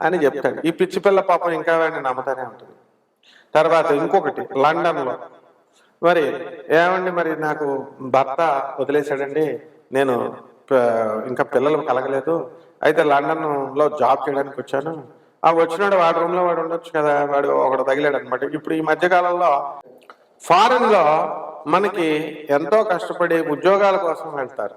అని చెప్తాడు. ఈ పిచ్చి పిల్ల పాపం ఇంకా వాడిని నమ్ముతానే ఉంటుంది. తర్వాత ఇంకొకటి లండన్లో. మరి ఏమండి మరి నాకు భర్త వదిలేశాడండి నేను ఇంకా పిల్లలు కలగలేదు అయితే లండన్లో జాబ్ చేయడానికి వచ్చాను. ఆ వచ్చినాడు వాడి రూమ్లో వాడు ఉండొచ్చు కదా వాడు ఒకడు తగిలాడు అనమాట ఇప్పుడు ఈ మధ్యకాలంలో ఫారెన్లో మనకి ఎంతో కష్టపడి ఉద్యోగాల కోసం వెళ్తారు.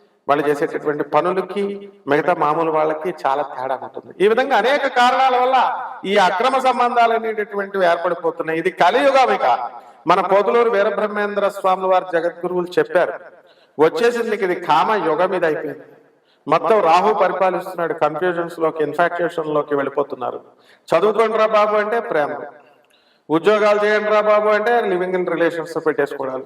వాళ్ళు చేసేటటువంటి పనులకి మిగతా మామూలు వాళ్ళకి చాలా తేడా ఉంటుంది. ఈ విధంగా అనేక కారణాల వల్ల ఈ అక్రమ సంబంధాలు అనేటటువంటివి ఏర్పడిపోతున్నాయి. ఇది కలియుగం ఇక మన పోతులూరు వీరబ్రహ్మేంద్ర స్వాముల వారి జగద్గురువులు చెప్పారు వచ్చేసింది ఇది కామ యుగం ఇది అయిపోయింది. మొత్తం రాహు పరిపాలిస్తున్నాడు కన్ఫ్యూజన్స్లోకి ఇన్ఫాక్చుయేషన్లోకి వెళ్ళిపోతున్నారు చదువుకోండిరా బాబు అంటే ప్రేమ. ఉద్యోగాలు చేయండి రా బాబు అంటే లివింగ్ ఇన్ రిలేషన్స్ పెట్టేసుకోవడాలు.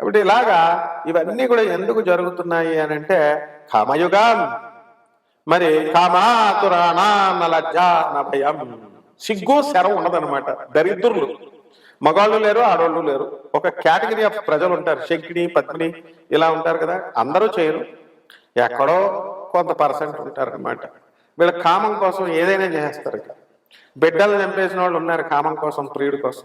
కాబట్టి ఇలాగా ఇవన్నీ కూడా ఎందుకు జరుగుతున్నాయి అని అంటే కామయుగం. మరి కామాతురాణా నలజ్జ నభయం సిగ్గు శరం ఉండదన్నమాట. దరిద్రులు. మగాళ్ళు లేరు ఆడవాళ్ళు లేరు. ఒక కేటగిరీ ఆఫ్ ప్రజలు ఉంటారు. శంకిని పద్మిని ఇలా ఉంటారు కదా. అందరూ చేయరు. ఎక్కడో కొంత పర్సెంట్ ఉంటారనమాట వీళ్ళ కామం కోసం ఏదైనా చేస్తారు ఇక. బిడ్డలు చంపేసిన వాళ్ళు ఉన్నారు కామం కోసం ప్రియుడి కోసం.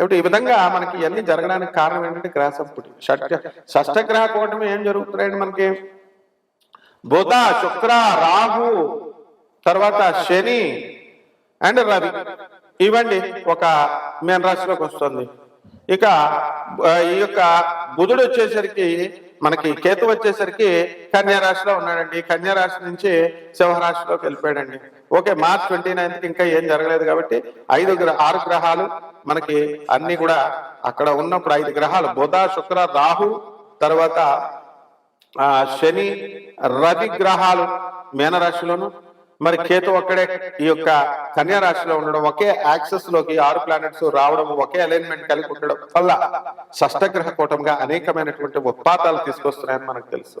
కాబట్టి ఈ విధంగా మనకి ఇవన్నీ జరగడానికి కారణం ఏంటంటే గ్రహ సంపుటి షట్ షష్టగ్రహ కూటమి ఏం జరుగుతున్నాయండి మనకి? బుధ శుక్ర రాహు తర్వాత శని అండ్ రవి. ఇవ్వండి ఒక మీన రాశిలోకి వస్తుంది. ఇక ఈ యొక్క బుధుడు వచ్చేసరికి మనకి కేతు వచ్చేసరికి కన్యారాశిలో ఉన్నాడండి. కన్యారాశి నుంచి సింహరాశిలోకి వెళ్ళిపోయాడండి. ఓకే మార్చ్ ట్వంటీ నైన్త్ ఇంకా ఏం జరగలేదు కాబట్టి ఐదు గ్రహ ఆరు గ్రహాలు మనకి అన్ని కూడా అక్కడ ఉన్నప్పుడు ఐదు గ్రహాలు బుధ శుక్ర రాహు తర్వాత ఆ శని రవి గ్రహాలు మేనరాశిలోను మరి కేతు ఒక్కడే ఈ యొక్క కన్యా రాశిలో ఉండడం ఒకే యాక్సెస్లోకి ఆరు ప్లానెట్స్ రావడం ఒకే అలైన్మెంట్ కలిగి ఉండడం వల్ల షష్టగ్రహ కూటంగా అనేకమైనటువంటి ఉత్పాతాలు తీసుకొస్తున్నాయని మనకు తెలుసు.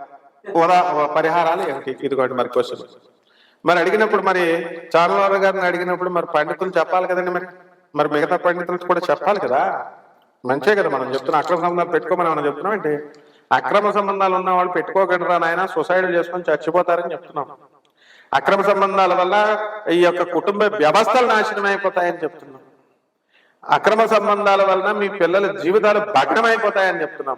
ఉదా పరిహారాలు ఏమిటి? ఇదిగోండి మరి క్వశ్చన్. మరి అడిగినప్పుడు మరి చారువారు గారిని అడిగినప్పుడు మరి పండితులు చెప్పాలి కదండి మరి. మరి మిగతా పండితులు కూడా చెప్పాలి కదా. మంచే కదా మనం చెప్తున్నాం అక్రమ సంబంధాలు పెట్టుకోమని మనం చెప్తున్నాం ఏంటి? అక్రమ సంబంధాలు ఉన్న వాళ్ళు పెట్టుకోకండి నాయన? సొసైడ్ చేసుకొని చచ్చిపోతారని చెప్తున్నాం. అక్రమ సంబంధాల వల్ల ఈ యొక్క కుటుంబ వ్యవస్థలు నాశనం అయిపోతాయని చెప్తున్నాం. అక్రమ సంబంధాల వలన మీ పిల్లల జీవితాలు భగ్నమైపోతాయని చెప్తున్నాం.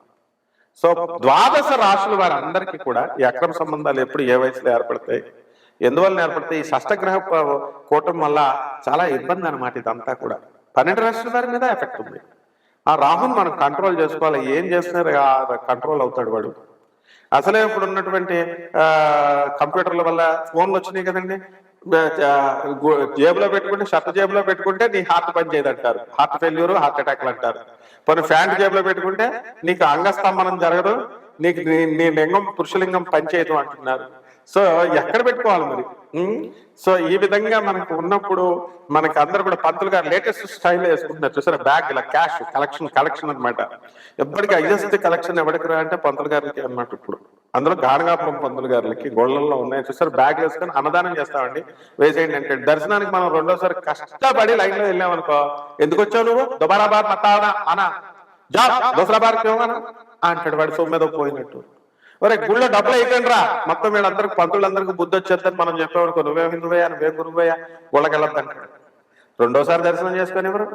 సో ద్వాదశ రాశుల వారందరికీ కూడా ఈ అక్రమ సంబంధాలు ఎప్పుడు ఏ వయసులో ఏర్పడతాయి? ఎందువల్ల ఏర్పడతాయి? ఈ షష్టగ్రహ కూటం వల్ల చాలా ఇబ్బంది అనమాట ఇదంతా కూడా. పన్నెండు రాశుల వారి మీద ఎఫెక్ట్ ఉంది. ఆ రాహుని మనం కంట్రోల్ చేసుకోవాలి. ఏం చేస్తున్నారు కంట్రోల్ అవుతాడు వాడు. అసలే ఇప్పుడు ఉన్నటువంటి ఆ, కంప్యూటర్ల వల్ల ఫోన్లు వచ్చినాయి కదండి. జేబులో పెట్టుకుంటే షర్ట్ జేబులో పెట్టుకుంటే నీ హార్ట్ పని చేయదు అంటారు హార్ట్ ఫెయిల్యూర్ హార్ట్ అటాక్లు అంటారు. పని ఫ్యాంట్ జేబులో పెట్టుకుంటే నీకు అంగస్తంభనం జరగదు నీకు నీ- నీ లింగం పురుషలింగం పనిచేయదు అంటున్నారు. సో ఎక్కడ పెట్టుకోవాలి మరి? సో ఈ విధంగా మనకు ఉన్నప్పుడు మనకి అందరు కూడా పంతులు గారు లేటెస్ట్ స్టైల్ వేసుకుంటున్నారు. చూసారా? బ్యాగ్ ఇలా క్యాష్ కలెక్షన్ కలెక్షన్ అన్నమాట. ఎప్పటికీ హైయెస్ట్ కలెక్షన్ ఎవరికి రా అంటే పంతులు గారికి అన్నమాట ఇప్పుడు. అందులో గానగాపురం పంతులు గారికి గోళ్ళల్లో ఉన్నాయి. చూసారు బ్యాగ్ వేసుకొని అన్నదానం చేస్తామండి. వేసేయండి అంటే దర్శనానికి మనం రెండోసారి కష్టపడి లైన్లో వెళ్ళామనుకో ఎందుకు వచ్చావు నువ్వు? దుబారా బార్ మతావనా అనా జా దోసరా బార్ క్యోనా అంటాడు సొమ్ము మీద పోయినట్టు. ఒరే గుళ్ళో డబ్బులు అయిపోయింది రా. మొత్తం వీళ్ళందరికి పంతులందరికి బుద్ధి వచ్చేద్దని మనం చెప్పేవాడుకో నువ్వే హిందువయ్యా? నువ్వే గురువయ్యా గుళ్ళకి అంటాడు. రెండోసారి దర్శనం చేసుకొని ఎవరు?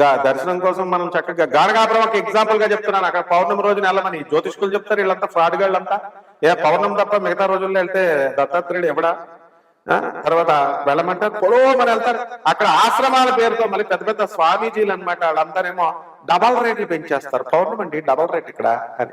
దర్శనం కోసం మనం చక్కగా గానగాపురం ఒక ఎగ్జాంపుల్గా చెప్తున్నాను. అక్కడ పౌర్ణమి రోజున వెళ్ళమని జ్యోతిష్కులు చెప్తారు వీళ్ళంతా ఫ్రాడ్ గాళ్ళంతా ఏ పౌర్ణమి తప్ప మిగతా రోజుల్లో వెళ్తే దత్తాత్రేయుడు ఎవడా? తర్వాత వెళ్ళమంటారు పొడవమని వెళ్తారు. అక్కడ ఆశ్రమాల పేరుతో మళ్ళీ పెద్ద పెద్ద స్వామీజీలు అనమాట వాళ్ళందరేమో డబల్ రేట్లు పెంచేస్తారు. పౌర్ణమి అండి డబల్ రేట్ ఇక్కడ అని.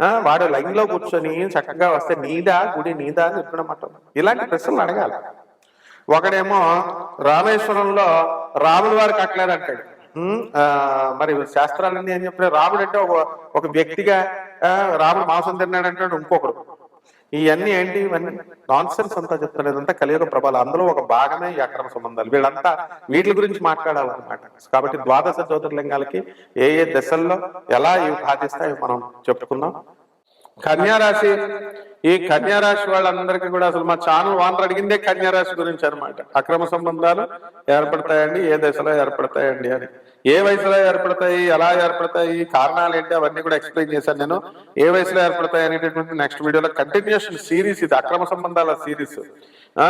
వాడు లైన్లో కూర్చొని చక్కగా వస్తే నీదా గుడి నీదా అని చెప్పడం ఇలాంటి ప్రశ్నలు అడగాలి. ఒకడేమో రామేశ్వరంలో రాముడు వారికి కట్టలేదంటాడు. ఆ, మరి శాస్త్రాలన్నీ అని చెప్పిన రాముడు అంటే ఒక వ్యక్తిగా రాముడు మాంసం తిన్నాడు అంటాడు ఇంకొకడు. ఇవన్నీ ఏంటి? ఇవన్నీ నాన్ సెన్స్ అంతా చెప్తాను కలియుగ ప్రభావం అందులో ఒక భాగమే ఈ అక్రమ సంబంధాలు. వీళ్ళంతా వీటి గురించి మాట్లాడాలన్నమాట. కాబట్టి ద్వాదశ జ్యోతిర్లింగాలకి ఏ ఏ దశల్లో ఎలా ఇవి బాధిస్తాయో మనం చెప్పుకుందాం. కన్యారాశి ఈ కన్యారాశి వాళ్ళందరికీ కూడా అసలు మా ఛానల్ వానర్ అడిగిందే కన్యారాశి గురించి అనమాట అక్రమ సంబంధాలు ఏర్పడతాయండి ఏ దశలో ఏర్పడతాయండి అని. ఏ వయసులో ఏర్పడతాయి ఎలా ఏర్పడతాయి కారణాలు ఏంటి అవన్నీ కూడా ఎక్స్ప్లెయిన్ చేశాను నేను. ఏ వయసులో ఏర్పడతాయి అనేటటువంటి నెక్స్ట్ వీడియోలో కంటిన్యూషన్ సిరీస్ ఇది అక్రమ సంబంధాల సిరీస్ ఆ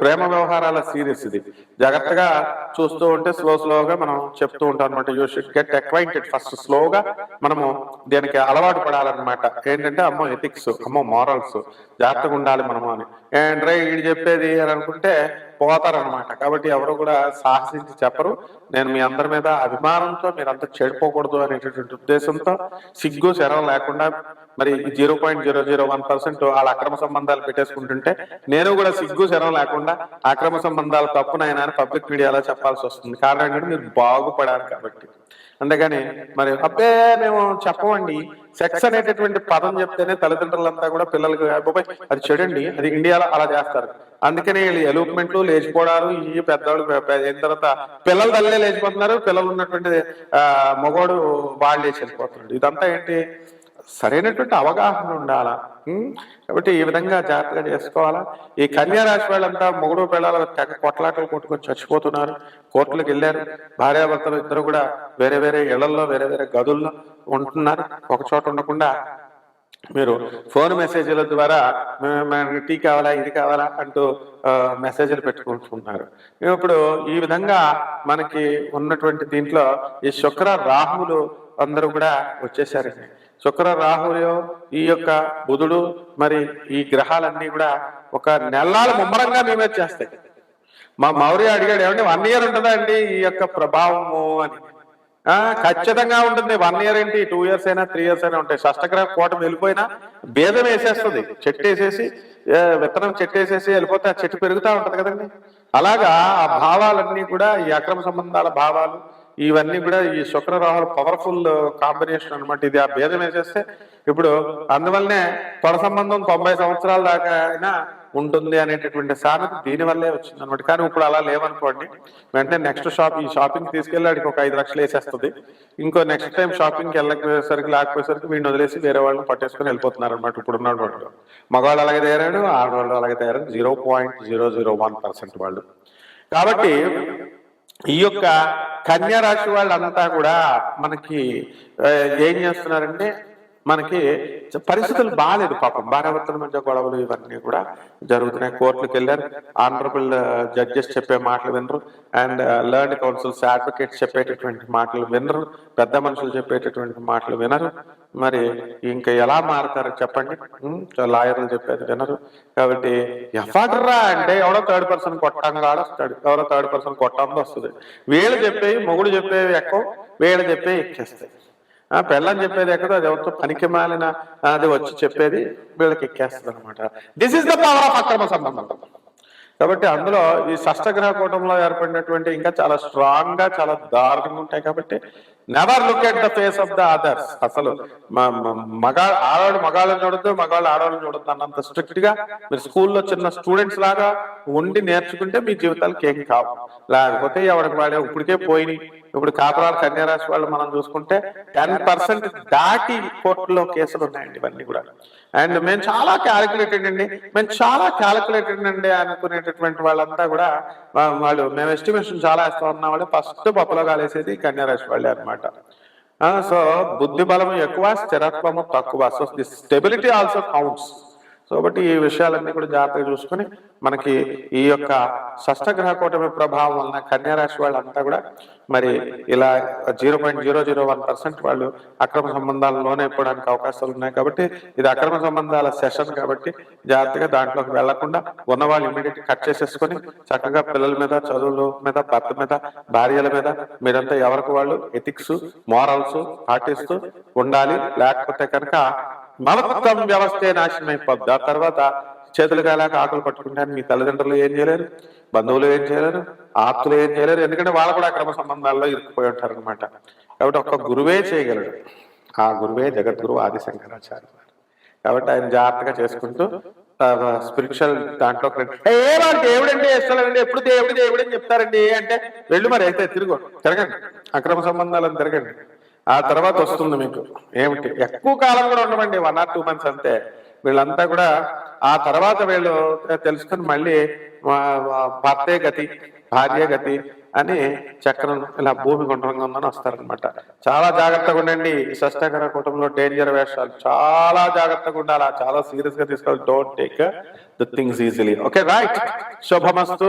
ప్రేమ వ్యవహారాల సిరీస్ ఇది. జాగ్రత్తగా చూస్తూ ఉంటే స్లో స్లోగా మనం చెప్తూ ఉంటాం అనమాట you should get acquainted first స్లోగా మనము దీనికి అలవాటు పడాలన్నమాట. ఏంటంటే అమ్మో ఎథిక్స్ అమ్మో మారల్స్ జాగ్రత్తగా ఉండాలి మనము అని. అండ్ రే చెప్పేది అని అనుకుంటే పోతారనమాట కాబట్టి ఎవరు కూడా సాహసించి చెప్పరు. నేను మీ అందరి మీద అభిమానంతో మీరంతా చెడిపోకూడదు అనేటటువంటి ఉద్దేశంతో సిగ్గు శరం లేకుండా మరి zero point zero zero one percent వాళ్ళ అక్రమ సంబంధాలు పెట్టేసుకుంటుంటే నేను కూడా సిగ్గు శరం లేకుండా అక్రమ సంబంధాలు తప్పునైనా అని పబ్లిక్ మీడియాలో చెప్పాల్సి వస్తుంది. కారణం ఏంటంటే మీరు బాగుపడాలి కాబట్టి. అందుకని మరి అబ్బే మేము చెప్పమండి. సెక్స్ అనేటటువంటి పదం చెప్తేనే తల్లిదండ్రులంతా కూడా పిల్లలకి అబ్బాయి అది చెడండి అది ఇండియాలో అలా చేస్తారు. అందుకని వీళ్ళు ఎలూప్మెంట్లు లేచిపోవడాలు ఈ పెద్దవాళ్ళు అయిన తర్వాత పిల్లలు తల్లే లేచిపోతున్నారు పిల్లలు ఉన్నటువంటి ఆ మగవాడు వాళ్ళు లేచి వెళ్ళిపోతున్నాడు ఇదంతా ఏంటి? సరైనటువంటి అవగాహన ఉండాలా? కాబట్టి ఈ విధంగా జాగ్రత్తగా చేసుకోవాలా? ఈ కన్యారాశి వాళ్ళంతా మొగుడు పిల్లల తెగ కొట్లాటలు కొట్టుకొని చచ్చిపోతున్నారు. కోర్టులకు వెళ్ళారు. భార్యాభర్తలు ఇద్దరు కూడా వేరే వేరే ఇళ్ళలో వేరే వేరే గదుల్లో ఉంటున్నారు. ఒక చోట ఉండకుండా మీరు ఫోన్ మెసేజ్ల ద్వారా మనకి టీ కావాలా? ఇది కావాలా? అంటూ మెసేజ్లు పెట్టుకుంటున్నారు. ఇప్పుడు ఈ విధంగా మనకి ఉన్నటువంటి దీంట్లో ఈ శుక్ర రాహులు అందరూ కూడా వచ్చేసారండి. శుక్ర రాహులు ఈ యొక్క బుధుడు మరి ఈ గ్రహాలన్నీ కూడా ఒక నెలలు ముమ్మరంగా మేమే చేస్తాయి. మా మౌర్య అడిగాడు ఏమంటే వన్ ఇయర్ ఉంటుందా అండి ఈ యొక్క ప్రభావము? అని. ఖచ్చితంగా ఉంటుంది. వన్ ఇయర్ ఏంటి? టూ ఇయర్స్ అయినా త్రీ ఇయర్స్ అయినా ఉంటాయి. షష్టగ్రహ కూటమి వెళ్ళిపోయినా భేదం వేసేస్తుంది. చెట్టు వేసేసి విత్తనం చెట్టు వేసేసి వెళ్ళిపోతే ఆ చెట్టు పెరుగుతూ ఉంటుంది కదండి. అలాగా ఆ భావాలన్నీ కూడా ఈ అక్రమ సంబంధాల భావాలు ఇవన్నీ కూడా ఈ శుక్ర రాహుల పవర్ఫుల్ కాంబినేషన్ అన్నమాట. ఇది ఆ భేదం వేసేస్తే ఇప్పుడు అందువల్లనే తొడ సంబంధం తొంభై సంవత్సరాల దాకా అయినా ఉంటుంది అనేటటువంటి సామెత దీని వల్లే వచ్చింది అనమాట కానీ ఇప్పుడు అలా లేవనుకోండి వెంటనే నెక్స్ట్ షాప్ ఈ షాపింగ్ తీసుకెళ్ళాడికి ఒక ఐదు లక్షలు వేసేస్తుంది. ఇంకో నెక్స్ట్ టైం షాపింగ్కి వెళ్ళకపోయేసరికి లేకపోయేసరికి వీడిని వదిలేసి వేరే వాళ్ళని పట్టేసుకొని వెళ్ళిపోతున్నారు అనమాట ఇప్పుడు ఉన్న వాళ్ళు. మగవాళ్ళు అలాగే తయారాడు ఆడవాళ్ళు అలాగే తయారాడు zero point zero zero one percent వాళ్ళు. కాబట్టి ఈ యొక్క కన్యా రాశి వాళ్ళంతా కూడా మనకి ఏం చేస్తున్నారంటే మనకి పరిస్థితులు బాగాలేదు పాపం. భార్యాభర్తల మధ్య గొడవలు ఇవన్నీ కూడా జరుగుతున్నాయి. కోర్టులకు వెళ్ళారు. ఆనరబుల్ జడ్జెస్ uh, చెప్పే మాటలు వినరు. అండ్ లర్న్ కౌన్సిల్స్ అడ్వకేట్స్ చెప్పేటటువంటి మాటలు వినరు. పెద్ద మనుషులు చెప్పేటటువంటి మాటలు వినరు. మరి ఇంకా ఎలా మారుతారు చెప్పండి? లాయర్లు చెప్పేది వినరు. కాబట్టి ఎఫర్ట్రా అంటే ఎవడో థర్డ్ పర్సన్ కొట్టంగా వస్తాడు. ఎవరో థర్డ్ పర్సన్ కొట్టంగా వస్తుంది. వీళ్ళు చెప్పేవి మొగుడు చెప్పేవి ఎక్కువ వీళ్ళు చెప్పేవి ఎక్కేస్తాయి. ఆ పెళ్ళని చెప్పేది ఎక్కడో అది ఎవరితో పనికి మాలిన అది వచ్చి చెప్పేది వీళ్ళకి ఎక్కేస్తుంది అనమాట this is the power of అక్రమ సంబంధం. కాబట్టి అందులో ఈ షష్టగ్రహ కూటంలో ఏర్పడినటువంటి ఇంకా చాలా స్ట్రాంగ్గా చాలా దారుణంగా ఉంటాయి కాబట్టి never look at the face of the others అసలు మ- మ- మగా ఆడవాళ్ళు మగాళ్ళని చూడద్దు మగాళ్ళు ఆడవాళ్ళని చూడద్దు అన్నంత స్ట్రిక్ట్గా మీరు స్కూల్లో చిన్న స్టూడెంట్స్ లాగా ఉండి నేర్చుకుంటే మీ జీవితాలకి ఏం కావు. లేకపోతే ఎవరికి వాడే ఇప్పటికే పోయినాయి. ఇప్పుడు కాపురాలు కన్యారాశి వాళ్ళు మనం చూసుకుంటే టెన్ పర్సెంట్ దాటి కోర్టులో కేసులు ఉన్నాయండి ఇవన్నీ కూడా. అండ్ మేము చాలా క్యాలిక్యులేటెడ్ అండి. మేము చాలా క్యాలిక్యులేటెడ్ అండి అనుకునేటటువంటి వాళ్ళంతా కూడా వాళ్ళు మేము ఎస్టిమేషన్ చాలా వేస్తా ఉన్నాం వాళ్ళు ఫస్ట్ పప్పులో కాలేసేది కన్యారాశి వాళ్ళే అనమాట సో బుద్ధి బలం ఎక్కువ స్థిరత్వము తక్కువ. So the stability also counts కాబట్టి ఈ విషయాలన్నీ కూడా జాగ్రత్తగా చూసుకుని మనకి ఈ యొక్క షష్టగ్రహ కూటమి ప్రభావం వలన కన్యా రాశి వాళ్ళంతా కూడా మరి ఇలా zero point zero zero one percent వాళ్ళు అక్రమ సంబంధాలు లోనైపోవడానికి అవకాశాలు ఉన్నాయి కాబట్టి ఇది అక్రమ సంబంధాల సెషన్ కాబట్టి జాగ్రత్తగా దాంట్లోకి వెళ్ళకుండా ఉన్న వాళ్ళు ఇమీడియట్ కట్ చేసేసుకొని చక్కగా పిల్లల మీద చదువుల మీద భర్త మీద భార్యల మీద మీరంతా ఎవరికి వాళ్ళు ఎథిక్స్ మోరల్స్ పాటిస్తూ ఉండాలి. లేకపోతే కనుక మొత్తం వ్యవస్థే నాశనం అయిపోద్ది. ఆ తర్వాత చేతులు కాలాక ఆకులు పట్టుకుంటాను. మీ తల్లిదండ్రులు ఏం చేయలేరు? బంధువులు ఏం చేయలేరు? ఆప్తులు ఏం చేయలేరు? ఎందుకంటే వాళ్ళు కూడా అక్రమ సంబంధాల్లో ఇరుక్కుపోయి ఉంటారు అనమాట కాబట్టి ఒక్క గురువే చేయగలడు. ఆ గురువే జగద్గురువు ఆది శంకరాచార్య కాబట్టి ఆయన జాగ్రత్తగా చేసుకుంటూ స్పిరిచువల్ దాంట్లో ఏమంటే దేవుడండి ఇస్తానండి ఎప్పుడు దేవుడు దేవుడు అని చెప్తారండి. అంటే వెళ్ళు మరి అయితే తిరుగు. తిరగండి. అక్రమ సంబంధాలను తిరగండి. ఆ తర్వాత వస్తుంది మీకు. ఏమిటి? ఎక్కువ కాలం కూడా ఉండమండి వన్ ఆర్ టూ మంత్స్ అంతే. వీళ్ళంతా కూడా ఆ తర్వాత వీళ్ళు తెలుసుకుని మళ్ళీ వా- భర్తే గతి భార్య గతి అని చక్రం ఇలా భూమి గుండ్రంగా ఉందని వస్తారనమాట చాలా జాగ్రత్తగా ఉండండి. ఈ షష్టాకర కూటంలో డేంజర్ వేషాలు చాలా జాగ్రత్తగా ఉండాలి? చాలా సీరియస్గా తీసుకోవాలి. Don't take the things easily okay right Subhamastu.